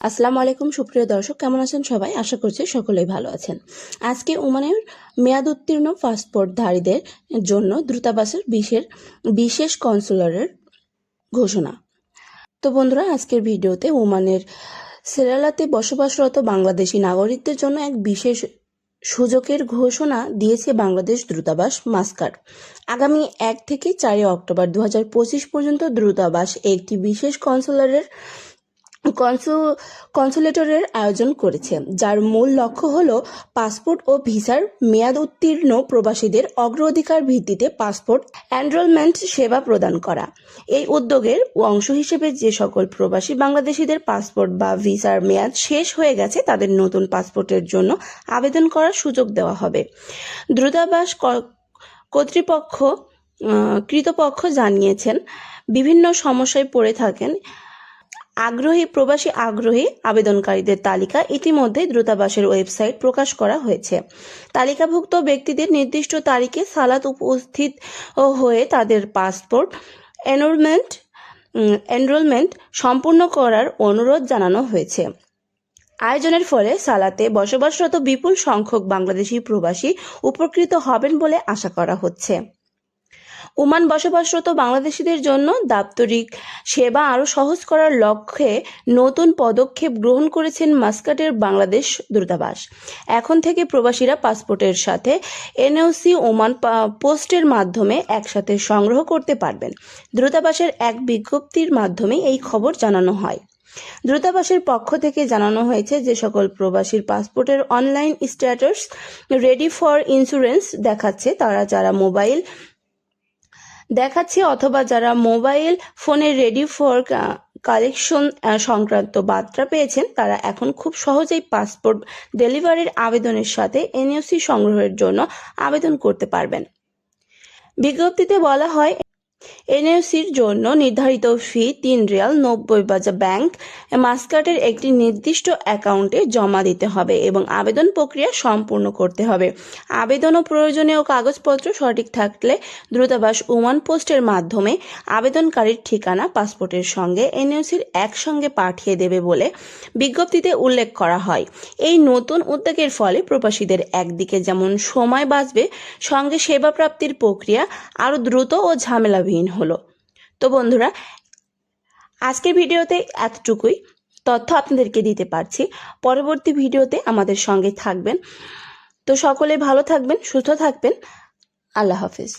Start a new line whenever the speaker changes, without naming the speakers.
আসসালামু আলাইকুম, সুপ্রিয় দর্শক, কেমন আছেন সবাই? আশা করছি সকলেই ভালো আছেন। আজকে ওমানের মেয়াদ উত্তীর্ণ পাসপোর্টধারীদের জন্য দূতাবাসের বিশের, বিশেষ কনসুলারের ঘোষণা। তো বন্ধুরা, আজকের ভিডিওতে ওমানের সেরালাতে বসবাসরত বাংলাদেশি নাগরিকদের জন্য এক বিশেষ সুযোগের ঘোষণা দিয়েছে বাংলাদেশ দূতাবাস মাস্কার আগামী এক থেকে চারই অক্টোবর দু হাজার পঁচিশ পর্যন্ত দূতাবাস একটি বিশেষ কনসুলারের কনসু, কনসুলেটরের আয়োজন করেছে, যার মূল লক্ষ্য হল পাসপোর্ট ও ভিসার মেয়াদ উত্তীর্ণ প্রবাসীদের অগ্রাধিকার ভিত্তিতে পাসপোর্ট এনরোলমেন্ট সেবা প্রদান করা। এই উদ্যোগের অংশ হিসেবে যে সকল প্রবাসী বাংলাদেশিদের পাসপোর্ট বা ভিসার মেয়াদ শেষ হয়ে গেছে, তাদের নতুন পাসপোর্টের জন্য আবেদন করার সুযোগ দেওয়া হবে। দ্রুতাবাস কর্তৃপক্ষ কৃতপক্ষ জানিয়েছেন, বিভিন্ন সমস্যায় পড়ে থাকেন আগ্রহী প্রবাসী আগ্রহী আবেদনকারীদের তালিকা ইতিমধ্যে দূতাবাসের ওয়েবসাইট প্রকাশ করা হয়েছে। তালিকাভুক্ত ব্যক্তিদের নির্দিষ্ট তারিখে সালাত উপস্থিত হয়ে তাদের পাসপোর্ট, এনরোলমেন্ট এনরোলমেন্ট সম্পূর্ণ করার অনুরোধ জানানো হয়েছে। আয়োজনের ফলে সালাতে বসবাসরত বিপুল সংখ্যক বাংলাদেশি প্রবাসী উপকৃত হবেন বলে আশা করা হচ্ছে। ওমান বসবাসরত বাংলাদেশিদের জন্য দাপ্তরিক সেবা আরও সহজ করার লক্ষ্যে নতুন পদক্ষেপ গ্রহণ করেছেন মাস্কাটের বাংলাদেশ দূতাবাস। এখন থেকে প্রবাসীরা পাসপোর্টের সাথে এনওসি ওমান পোস্টের মাধ্যমে একসাথে সংগ্রহ করতে পারবেন। দূতাবাসের এক বিজ্ঞপ্তির মাধ্যমে এই খবর জানানো হয়। দূতাবাসের পক্ষ থেকে জানানো হয়েছে যে সকল প্রবাসীর পাসপোর্টের online status ready for insurance দেখাচ্ছে। তারা যারা মোবাইল দেখাচ্ছে অথবা যারা মোবাইল ফোনের রেডি ফর কালেকশন সংক্রান্ত বার্তা পেয়েছেন, তারা এখন খুব সহজেই পাসপোর্ট ডেলিভারির আবেদনের সাথে এনওসি সংগ্রহের জন্য আবেদন করতে পারবেন। বিজ্ঞপ্তিতে বলা হয় এনওসির জন্য নির্ধারিত ফি তিন রিয়াল নব্বই বাজা ব্যাংক মাস্কাটের একটি নির্দিষ্ট অ্যাকাউন্টে জমা দিতে হবে এবং আবেদন প্রক্রিয়া সম্পূর্ণ করতে হবে। আবেদন ও প্রয়োজনীয় কাগজপত্র সঠিক থাকলে দ্রুতাবাস ওমান পোস্টের মাধ্যমে আবেদনকারীর ঠিকানা, পাসপোর্টের সঙ্গে এনওসির একসঙ্গে পাঠিয়ে দেবে বলে বিজ্ঞপ্তিতে উল্লেখ করা হয়। এই নতুন উদ্যোগের ফলে প্রবাসীদের একদিকে যেমন সময় বাঁচবে, সঙ্গে সেবা প্রাপ্তির প্রক্রিয়া আরও দ্রুত ও ঝামেলাবিহীন হলো। তো বন্ধুরা, আজকের ভিডিওতে এতটুকুই। তথ্য আপনাদেরকে দিতে পারছি। পরবর্তী ভিডিওতে আমাদের সঙ্গে থাকবেন। তো সকলে ভালো থাকবেন, সুস্থ থাকবেন। আল্লাহ হাফিজ।